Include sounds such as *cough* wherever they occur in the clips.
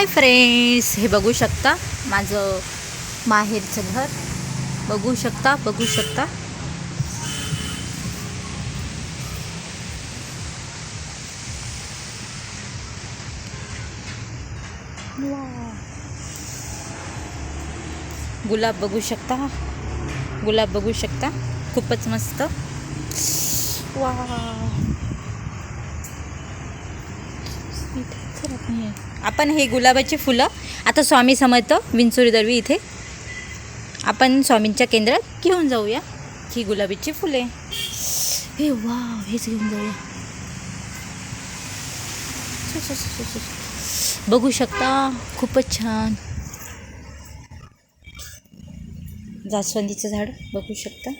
Hi friends हे बघू शकता माझं माहेरचं घर. बघू शकता बघू शकता. गुलाब बघू शकता. गुलाब बघू शकता. खूपच मस्त. वा नाही. आपण हे गुलाबाची फुलं आता स्वामी समर्थ विंचुरी दरवी इथे. आपण स्वामींच्या केंद्रात घेऊन जाऊया ही गुलाबीची फुले. हे वा हेच घेऊन जाऊया. बघू शकता खूपच छान. जास्वंदीचं झाड बघू शकता.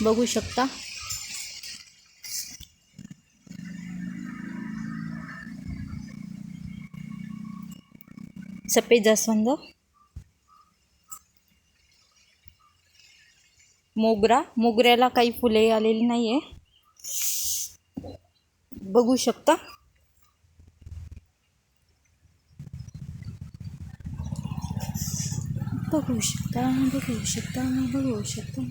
बघू शकता. सफेद जास्वंद. मोगरा. मोगऱ्याला काही फुले आलेली नाही आहे बघू शकता. बघू शकता बघू शकता बघू शकता.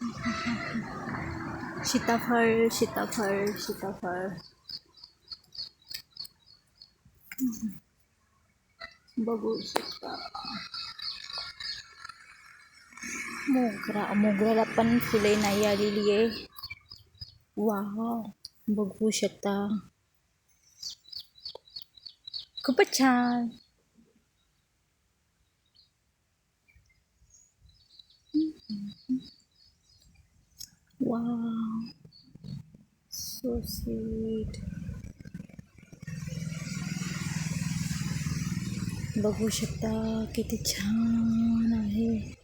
*laughs* सीताफळ सीताफळ सीताफळ. बघू शकता मोगरा मोगऱ्याला पण फुले नाही आलेली आहे वाव बघू शकता खूपच छान वाव सो स्वीट बघू शकता किती छान आहे.